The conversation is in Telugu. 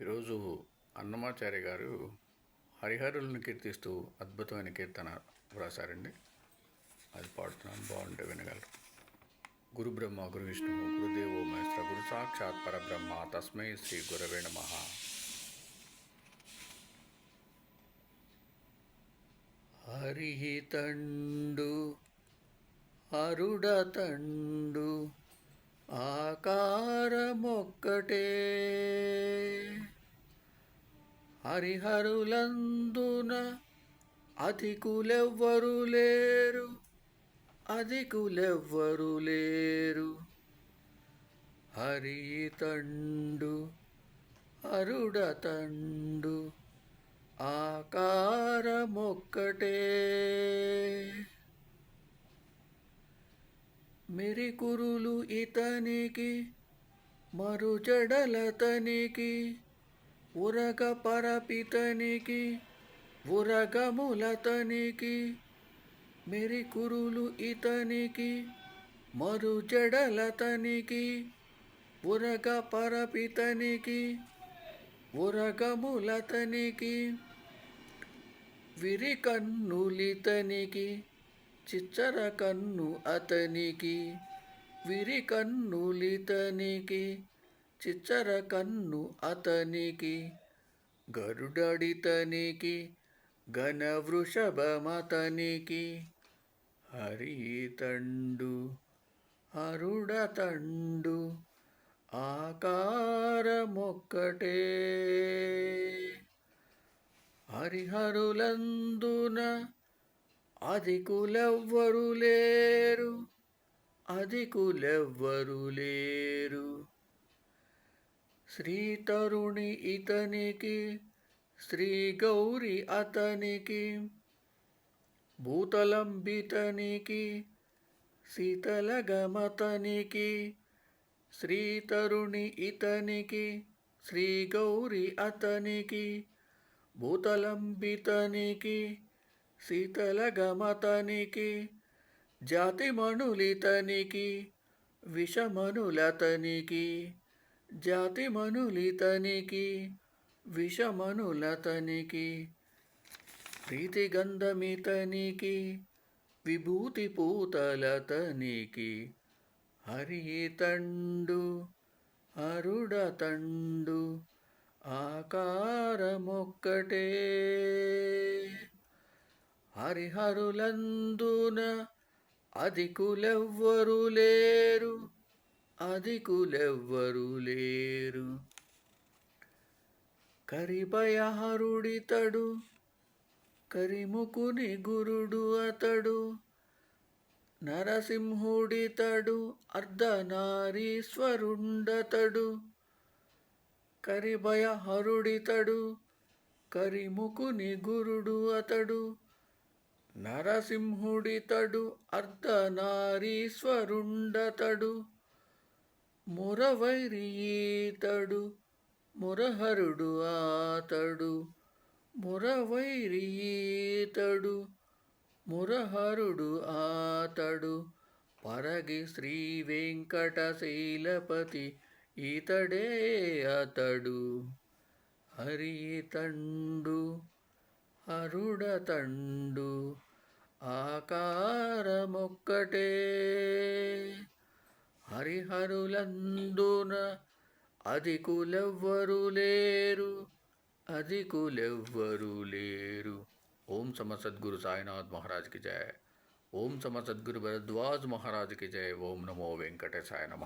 ఈరోజు అన్నమాచార్య గారు హరిహరులను కీర్తిస్తూ అద్భుతమైన కీర్తన వ్రాసారండి అది పాడుతున్నాను బాగుంటే వినగలరు. గురు బ్రహ్మ గురు విష్ణు గురుదేవో మహేశ్వర గురు సాక్షాత్ పరబ్రహ్మ తస్మై శ్రీ గురవే నమ. హరిహితండు అరుడతండు ఆకారమొక్కటే. హరిహరులందున అధికులెవ్వరు లేరు అధికులెవ్వరు లేరు. హరితండు అరుడతండు ఆకారమొక్కటే. మిరికురులు ఇతనికి మరుచడలతనికి ఉరగ పరపితనికి ఉరగములతనికి మెరికురులు ఇతనికి మరుజడలతనికి ఉరగ పరపితనికి ఉరగములతనికి విరి కన్నులితనికి చిచ్చర కన్ను అతనికి విరి కన్నులితనికి చిచ్చర కన్ను అతనికి గరుడడితనికి ఘన వృషభమతనికి హరితండు అరుడతండు ఆకారమొక్కటే. హరిహరులందున అధికులెవ్వరు లేరు అధికులెవ్వరు లేరు. శ్రీ తరుణి ఇతనికి శ్రీ గౌరి అతనికి భూతలంబితనికి శీతలగమతనికి శ్రీ తరుణి ఇతనికి శ్రీ గౌరి అతనికి భూతలంబితనికి శీతలగమతనికి జాతిమణులితనికి విషమనులతనికి జాతిమనులితనికి విషమనులతనికి ప్రీతిగంధమితనికి విభూతి పూతలతనికి హరితండు అరుడతండు ఆకారమొక్కటే. హరిహరులందున అధికులెవ్వరు లేరు. అధికులెవ్వరూ లేరు. కరిభయహరుడితడు కరిముకుని గురుడు అతడు. నరసింహుడితడు అర్ధనారీశ్వరుండతడు. కరిభయహరుడితడు కరిముకుని గురుడు అతడు. నరసింహుడితడు అర్ధనారీశ్వరుండతడు. మురవైరీతడు మురహరుడు ఆతడు. మురవైరీతడు మురహరుడు ఆతడు. పరగి శ్రీ వెంకటశైలపతి ఈతడే అతడు. హరితండు అరుడతండు ఆకారమొక్కటే. హరిహరులందున అధికులెవ్వరు లేరు అధికులెవ్వరు లేరు. ఓం సమ సద్గురు సాయినాథ్ మహారాజ్కి జయ ఓం సమ సద్గురు భరద్వాజ్ మహారాజ్కి జయ ఓం నమో వెంకటేశాయ నమ.